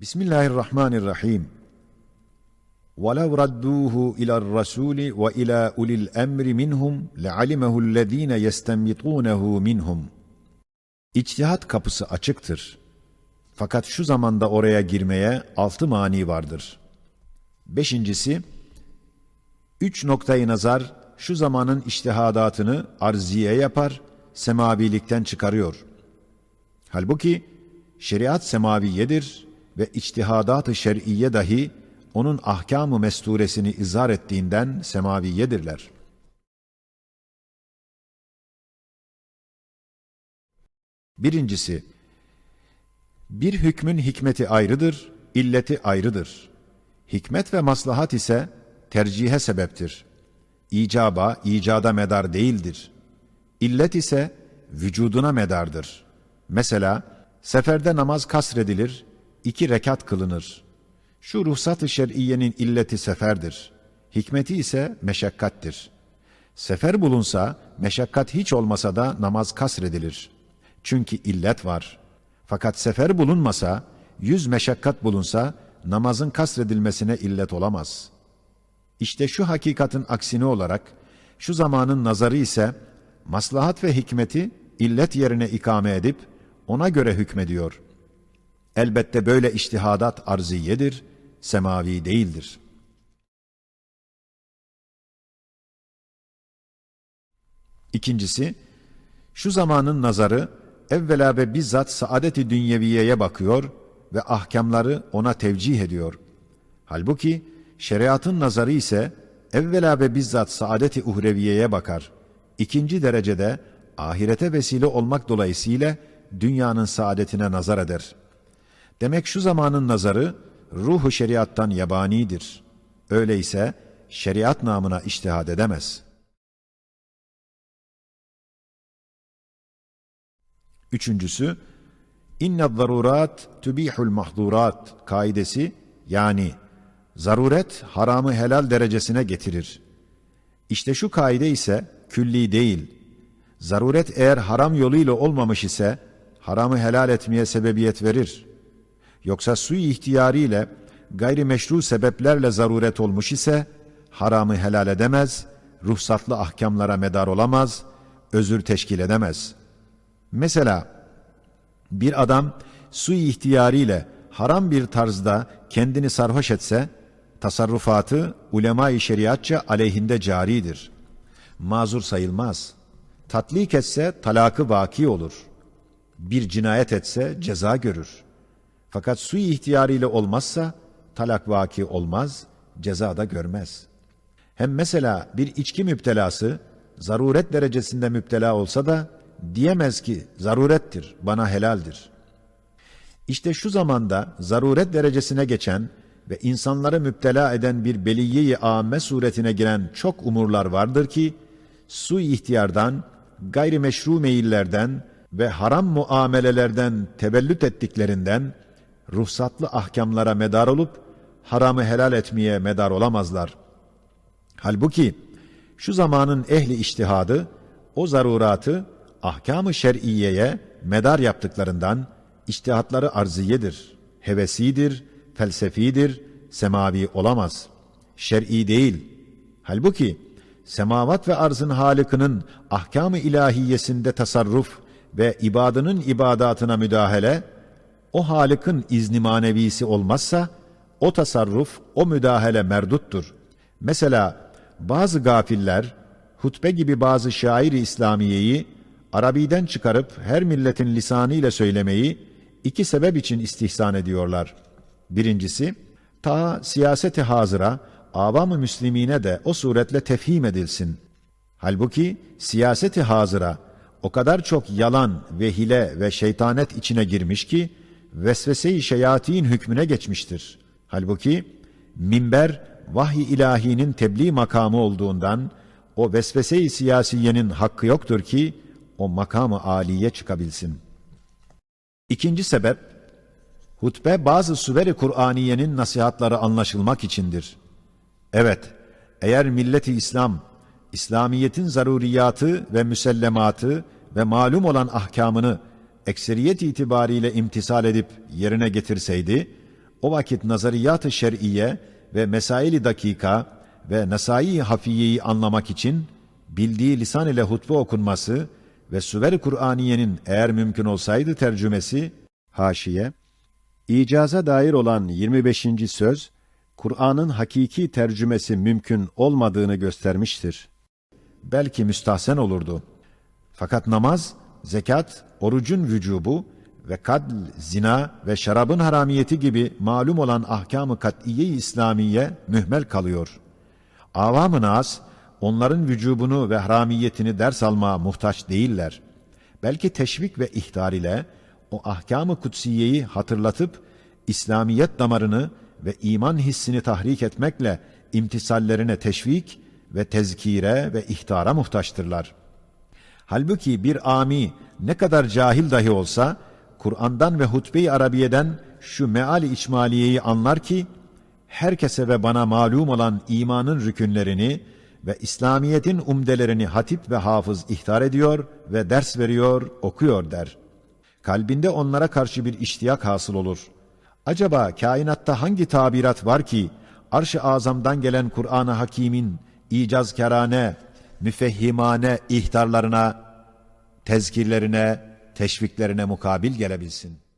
Bismillahirrahmanirrahim. وَلَوْ رَدُّوهُ إِلَى الرَّسُولِ وَإِلَى أُولِي الْأَمْرِ مِنْهُمْ لَعَلِمَهُ الَّذ۪ينَ يَسْتَنْبِطُونَهُ مِنْهُمْ İçtihat kapısı açıktır. Fakat şu zamanda oraya girmeye altı mani vardır. Beşincisi, üç noktayı nazar şu zamanın iştihadatını arziye yapar, semavilikten çıkarıyor. Halbuki şeriat semaviyedir ve içtihadat-ı şer'iye dahi onun ahkam-ı mesturesini izhar ettiğinden semaviyedirler. Birincisi, bir hükmün hikmeti ayrıdır, illeti ayrıdır. Hikmet ve maslahat ise tercihe sebeptir. İcaba, icada medar değildir. İllet ise vücuduna medardır. Mesela, seferde namaz kasredilir, iki rekat kılınır. Şu ruhsat-ı şer'iyenin illeti seferdir. Hikmeti ise meşakkattir. Sefer bulunsa, meşakkat hiç olmasa da namaz kasredilir. Çünkü illet var. Fakat sefer bulunmasa, yüz meşakkat bulunsa, namazın kasredilmesine illet olamaz. İşte şu hakikatin aksine olarak, şu zamanın nazarı ise, maslahat ve hikmeti illet yerine ikame edip, ona göre hükmediyor. Elbette böyle iştihadat arziyedir, semavi değildir. İkincisi, şu zamanın nazarı evvela ve bizzat saadeti dünyeviyeye bakıyor ve ahkamları ona tevcih ediyor. Halbuki şeriatın nazarı ise evvela ve bizzat saadeti uhreviyeye bakar. İkinci derecede ahirete vesile olmak dolayısıyla dünyanın saadetine nazar eder. Demek şu zamanın nazarı ruhu şeriattan yabanidir. Öyleyse şeriat namına iştihad edemez. Üçüncüsü, inne zarurat tübihul mahdurat kaidesi yani zaruret haramı helal derecesine getirir. İşte şu kaide ise külli değil. Zaruret eğer haram yoluyla olmamış ise haramı helal etmeye sebebiyet verir. Yoksa sui ihtiyariyle gayri meşru sebeplerle zaruret olmuş ise haramı helal edemez, ruhsatlı ahkamlara medar olamaz, özür teşkil edemez. Mesela bir adam sui ihtiyariyle haram bir tarzda kendini sarhoş etse, tasarrufatı ulema-i şeriatça aleyhinde caridir. Mazur sayılmaz. Tatlik etse talakı vaki olur. Bir cinayet etse ceza görür. Fakat sui ihtiyarıyla olmazsa talak vaki olmaz, ceza da görmez. Hem mesela bir içki müptelası zaruret derecesinde müptela olsa da diyemez ki zarurettir, bana helaldir. İşte şu zamanda zaruret derecesine geçen ve insanları müptela eden bir beliye-i âme suretine giren çok umurlar vardır ki, su ihtiyardan, gayrimeşru meyillerden ve haram muamelelerden tebellüt ettiklerinden, ruhsatlı ahkamlara medar olup, haramı helal etmeye medar olamazlar. Halbuki, şu zamanın ehli iştihadı, o zaruratı ahkam-ı şer'iyeye medar yaptıklarından iştihatları arziyedir, hevesidir, felsefidir, semavi olamaz. Şer'i değil. Halbuki semavat ve arzın halikinin ahkam-ı ilahiyesinde tasarruf ve ibadının ibadatına müdahale, o halikın izni manevisi olmazsa, o tasarruf, o müdahale merduttur. Mesela bazı gafiller, hutbe gibi bazı şair-i İslamiyeyi Arabi'den çıkarıp her milletin lisanı ile söylemeyi iki sebep için istihsan ediyorlar. Birincisi, ta siyaseti hazıra, avam-ı müslimine de o suretle tefhim edilsin. Halbuki siyaseti hazıra o kadar çok yalan ve hile ve şeytanet içine girmiş ki, vesvese-i şeyatin hükmüne geçmiştir. Halbuki minber vahiy ilahinin tebliğ makamı olduğundan o vesvese-i siyasiyenin hakkı yoktur ki o makamı aliye çıkabilsin. İkinci sebep, hutbe bazı süveri Kur'aniyenin nasihatları anlaşılmak içindir. Evet, eğer milleti İslam, İslamiyetin zaruriyatı ve müsellematı ve malum olan ahkamını ekseriyet itibariyle imtisal edip yerine getirseydi, o vakit nazariyat-ı şer'iye ve mesaili dakika ve nasai hafiyeyi anlamak için bildiği lisan ile hutbe okunması ve Süver-i Kur'aniyenin eğer mümkün olsaydı tercümesi, haşiye, icaza dair olan 25. söz, Kur'an'ın hakiki tercümesi mümkün olmadığını göstermiştir. Belki müstahsen olurdu. Fakat namaz, zekat, orucun vücubu ve kadl, zina ve şarabın haramiyeti gibi malum olan ahkam-ı kat'iye-i İslamiye mühmel kalıyor. Avam-ı nas, onların vücubunu ve haramiyetini ders almaya muhtaç değiller. Belki teşvik ve ihtar ile o ahkam-ı kutsiyeyi hatırlatıp İslamiyet damarını ve iman hissini tahrik etmekle imtisallerine teşvik ve tezkire ve ihtara muhtaçtırlar. Halbuki bir ami ne kadar cahil dahi olsa Kur'an'dan ve hutbe-i Arabiye'den şu meali içmaliyeyi anlar ki herkese ve bana malum olan imanın rükünlerini ve İslamiyet'in umdelerini hatip ve hafız ihtar ediyor ve ders veriyor, okuyor der. Kalbinde onlara karşı bir iştiyak hasıl olur. Acaba kainatta hangi tabirat var ki arş-ı azamdan gelen Kur'an-ı Hakîm'in icazkârane, müfehhimane ihtarlarına, tezkirlerine, teşviklerine mukabil gelebilsin.''